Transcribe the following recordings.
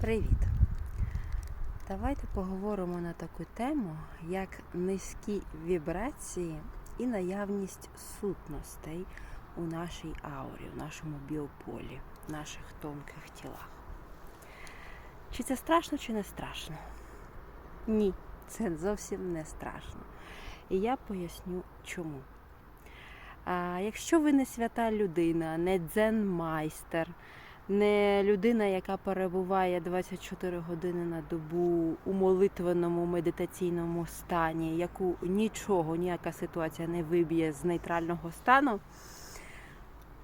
Привіт! Давайте поговоримо на таку тему, як низькі вібрації і наявність сутностей у нашій аурі, у нашому біополі, в наших тонких тілах. Чи це страшно, чи не страшно? Ні, це зовсім не страшно. І я поясню чому. А якщо ви не свята людина, не дзен-майстер, не людина, яка перебуває 24 години на добу у молитвеному медитаційному стані, яку нічого, ніяка ситуація не виб'є з нейтрального стану.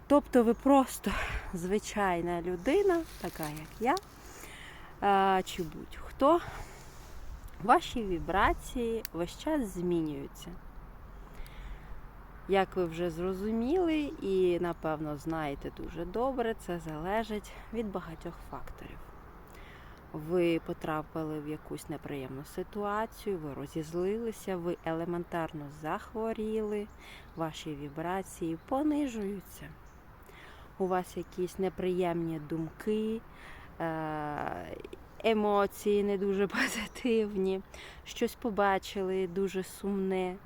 Тобто ви просто звичайна людина, така як я, чи будь-хто, ваші вібрації весь час змінюються. Як ви вже зрозуміли і напевно знаєте дуже добре, це залежить від багатьох факторів. Ви потрапили в якусь неприємну ситуацію, ви розізлилися, ви елементарно захворіли, ваші вібрації понижуються. У вас якісь неприємні думки, е, емоції не дуже позитивні, щось побачили дуже сумне,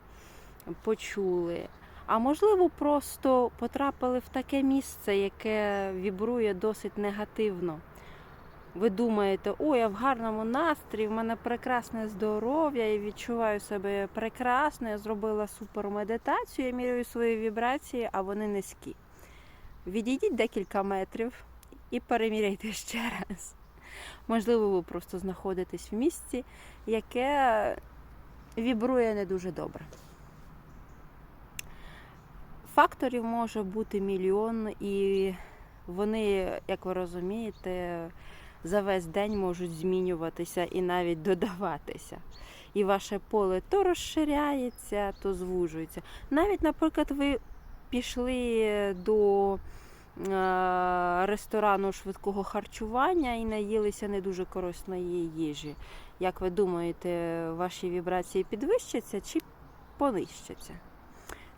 почули. А можливо, просто потрапили в таке місце, яке вібрує досить негативно. Ви думаєте, ой, я в гарному настрої, в мене прекрасне здоров'я, я відчуваю себе прекрасно, я зробила супермедитацію, я міряю свої вібрації, а вони низькі. Відійдіть декілька метрів і переміряйте ще раз. Можливо, ви просто знаходитесь в місці, яке вібрує не дуже добре. Факторів може бути мільйон, і вони, як ви розумієте, за весь день можуть змінюватися і навіть додаватися. І ваше поле то розширяється, то звужується. Навіть, наприклад, ви пішли до е, ресторану швидкого харчування і наїлися не дуже корисної їжі. Як ви думаєте, ваші вібрації підвищаться чи понищаться?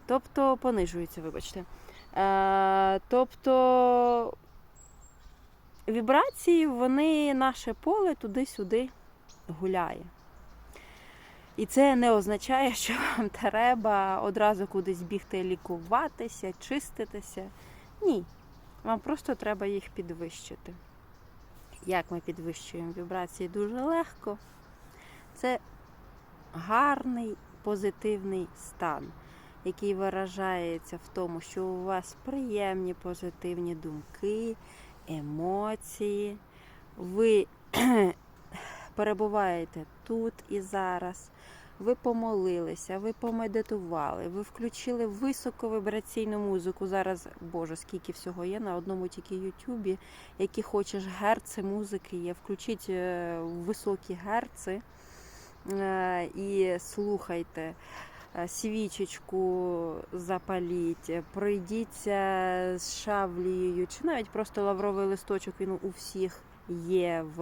Тобто понижуються, вибачте. Е, тобто вібрації, вони наше поле туди-сюди гуляє. І це не означає, що вам треба одразу кудись бігти лікуватися, чиститися. Ні. Вам просто треба їх підвищити. Як ми підвищуємо вібрації дуже легко. Це гарний позитивний стан який виражається в тому, що у вас приємні позитивні думки, емоції. Ви перебуваєте тут і зараз. Ви помолилися, ви помедитували, ви включили високовібраційну музику. Зараз, Боже, скільки всього є на одному тільки Ютубі, які хочеш герци музики є. Включіть е, високі герци е, і слухайте. Е, свічечку запаліть, пройдіться з шавлією, чи навіть просто лавровий листочок, він у всіх є в,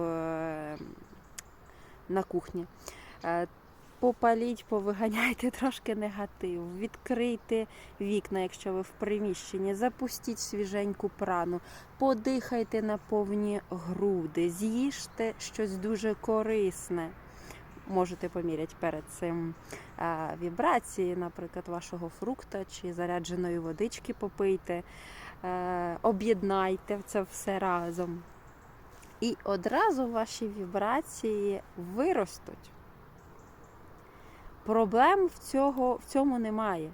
на кухні. Е, попаліть, повиганяйте трошки негатив, відкрийте вікна, якщо ви в приміщенні, запустіть свіженьку прану, подихайте на повні груди, з'їжте щось дуже корисне можете поміряти перед цим вібрації, наприклад, вашого фрукта чи зарядженої водички попийте, е, об'єднайте це все разом. І одразу ваші вібрації виростуть. Проблем в, цього, в цьому немає.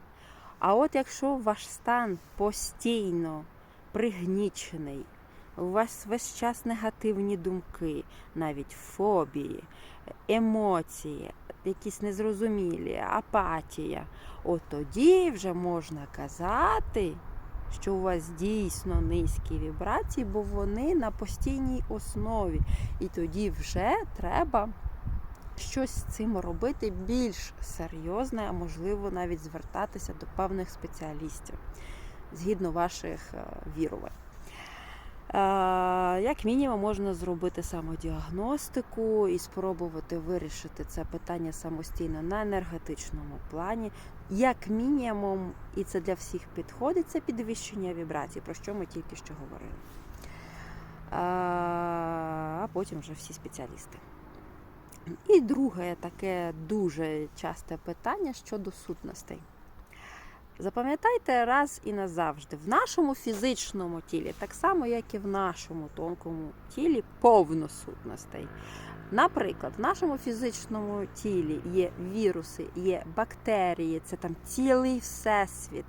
А от якщо ваш стан постійно пригнічений, у вас весь час негативні думки, навіть фобії, емоції, якісь незрозумілі, апатія. От тоді вже можна казати, що у вас дійсно низькі вібрації, бо вони на постійній основі. І тоді вже треба щось з цим робити більш серйозне, а можливо навіть звертатися до певних спеціалістів згідно ваших е, вірувань. Як мінімум можна зробити самодіагностику і спробувати вирішити це питання самостійно на енергетичному плані. Як мінімум, і це для всіх підходить, це підвищення вібрацій, про що ми тільки що говорили. а потім вже всі спеціалісти. І друге таке дуже часте питання щодо сутностей. Запам'ятайте раз і назавжди, в нашому фізичному тілі, так само, як і в нашому тонкому тілі, повно сутностей. Наприклад, в нашому фізичному тілі є віруси, є бактерії, це там цілий всесвіт,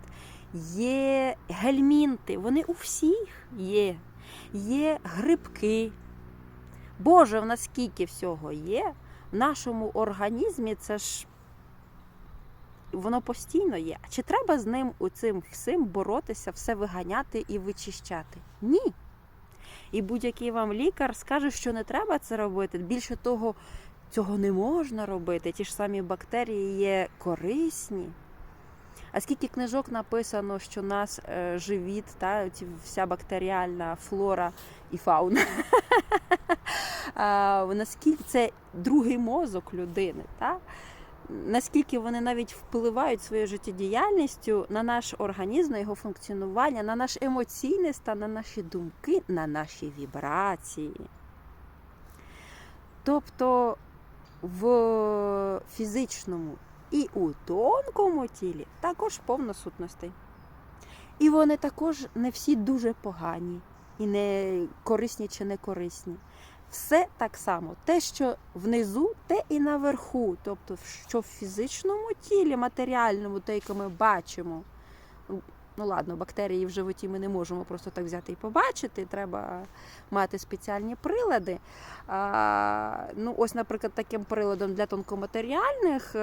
є гельмінти, вони у всіх є, є грибки. Боже, в нас скільки всього є, в нашому організмі це ж воно постійно є. Чи треба з ним у цим всім боротися, все виганяти і вичищати? Ні. І будь-який вам лікар скаже, що не треба це робити. Більше того, цього не можна робити. Ті ж самі бактерії є корисні. А скільки книжок написано, що нас е, живіт, та вся бактеріальна флора і фауна. наскільки це другий мозок людини? Наскільки вони навіть впливають своєю життєдіяльністю на наш організм, на його функціонування, на наш емоційний стан, на наші думки, на наші вібрації. Тобто в фізичному і у тонкому тілі також повно сутностей. І вони також не всі дуже погані і не корисні чи не корисні. Все так само. Те, що внизу, те і наверху. Тобто, що в фізичному тілі, матеріальному, те, яке ми бачимо. Ну ладно, бактерії в животі ми не можемо просто так взяти і побачити. Треба мати спеціальні прилади. А, ну, Ось, наприклад, таким приладом для тонкоматеріальних.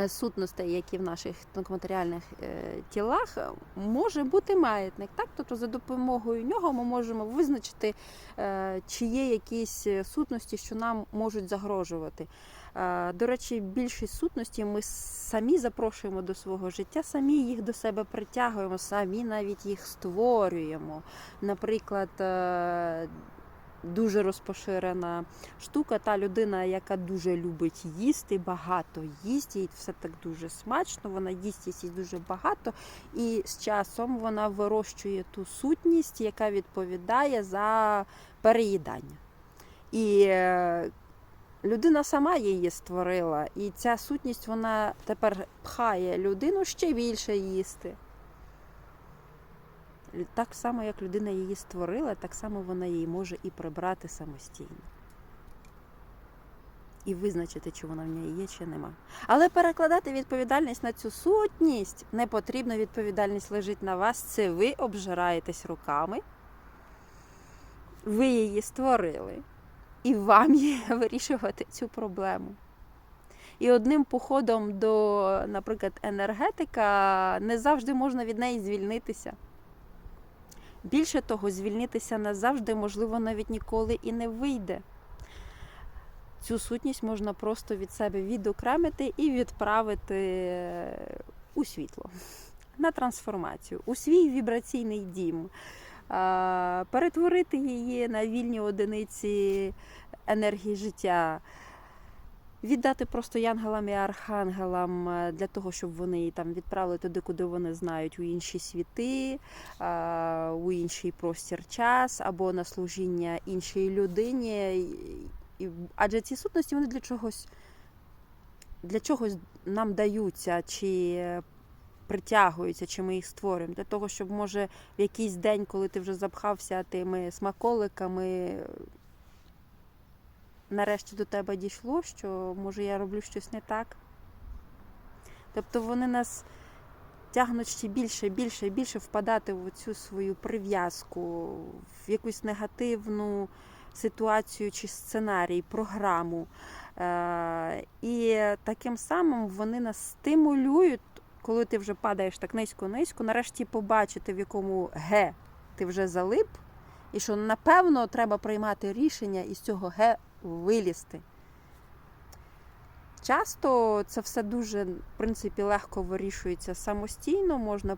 Е, Сутностей, які в наших тонкоматеріальних е, тілах, може бути маятник. Так? Тобто за допомогою нього ми можемо визначити, е, чи є якісь сутності, що нам можуть загрожувати. Е, До речі, більшість сутностей ми самі запрошуємо до свого життя, самі їх до себе притягуємо, самі навіть їх створюємо. Наприклад, е, дуже розпоширена штука. Та людина, яка дуже любить їсти, багато їсть, їй все так дуже смачно, вона їсть їсть дуже багато, і з часом вона вирощує ту сутність, яка відповідає за переїдання. І е, людина сама її створила, і ця сутність вона тепер пхає людину ще більше їсти. Так само, як людина її створила, так само вона її може і прибрати самостійно. І визначити, чи вона в ній є, чи нема. Але перекладати відповідальність на цю сутність не потрібно. Відповідальність лежить на вас. Це ви обжираєтесь руками, ви її створили, і вам є вирішувати цю проблему. І одним походом до, наприклад, енергетика не завжди можна від неї звільнитися. Більше того, звільнитися назавжди, можливо, навіть ніколи і не вийде. Цю сутність можна просто від себе відокремити і відправити у світло, на трансформацію, у свій вібраційний дім, перетворити її на вільні одиниці енергії життя. Віддати просто янголам і архангелам е, для того, щоб вони її там відправили туди, куди вони знають, у інші світи, у інший простір час або на служіння іншій людині. Адже ці сутності вони для чогось для чогось нам даються, чи притягуються, чи ми їх створюємо. Для того, щоб може в якийсь день, коли ти вже запхався тими смаколиками, нарешті до тебе дійшло, що може я роблю щось не так. Тобто вони нас тягнуть ще більше, більше і більше впадати в цю свою прив'язку, в якусь негативну ситуацію чи сценарій, програму. Е, І таким самим вони нас стимулюють, коли ти вже падаєш так низько-низько, нарешті побачити, в якому ге ти вже залип, і що напевно треба приймати рішення із цього ге вилізти. Часто це все дуже, в принципі, легко вирішується самостійно, можна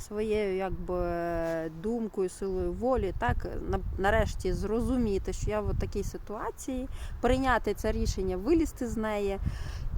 своєю якби, думкою, силою волі, так, нарешті зрозуміти, що я в такій ситуації, прийняти це рішення, вилізти з неї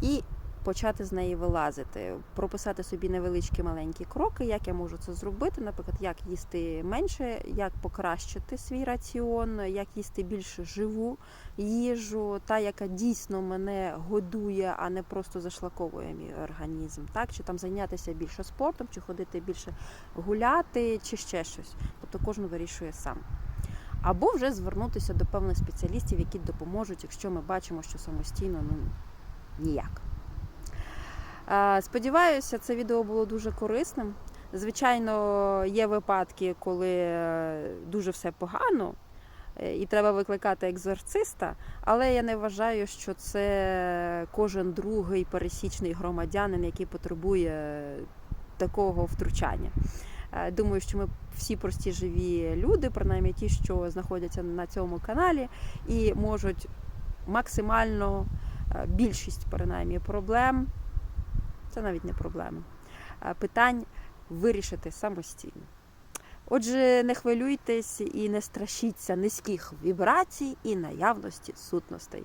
і почати з неї вилазити, прописати собі невеличкі маленькі кроки, як я можу це зробити. Наприклад, як їсти менше, як покращити свій раціон, як їсти більше живу їжу, та яка дійсно мене годує, а не просто зашлаковує мій організм. Так, чи там зайнятися більше спортом, чи ходити більше гуляти, чи ще щось. Тобто кожен вирішує сам. Або вже звернутися до певних спеціалістів, які допоможуть, якщо ми бачимо, що самостійно ну ніяк. Сподіваюся, це відео було дуже корисним. Звичайно, є випадки, коли е, дуже все погано, е, і треба викликати екзорциста, але я не вважаю, що це кожен другий пересічний громадянин, який потребує такого втручання. Е, Думаю, що ми всі прості живі люди, принаймні ті, що знаходяться на цьому каналі, і можуть максимально більшість принаймні проблем, це навіть не проблеми, е, питань вирішити самостійно. Отже, не хвилюйтесь і не страшіться низьких вібрацій і наявності сутностей.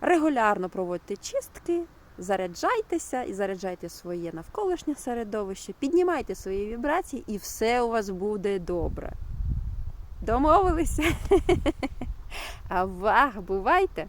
Регулярно проводьте чистки, заряджайтеся і заряджайте своє навколишнє середовище, піднімайте свої вібрації, і все у вас буде добре. Домовилися? А вах, бувайте!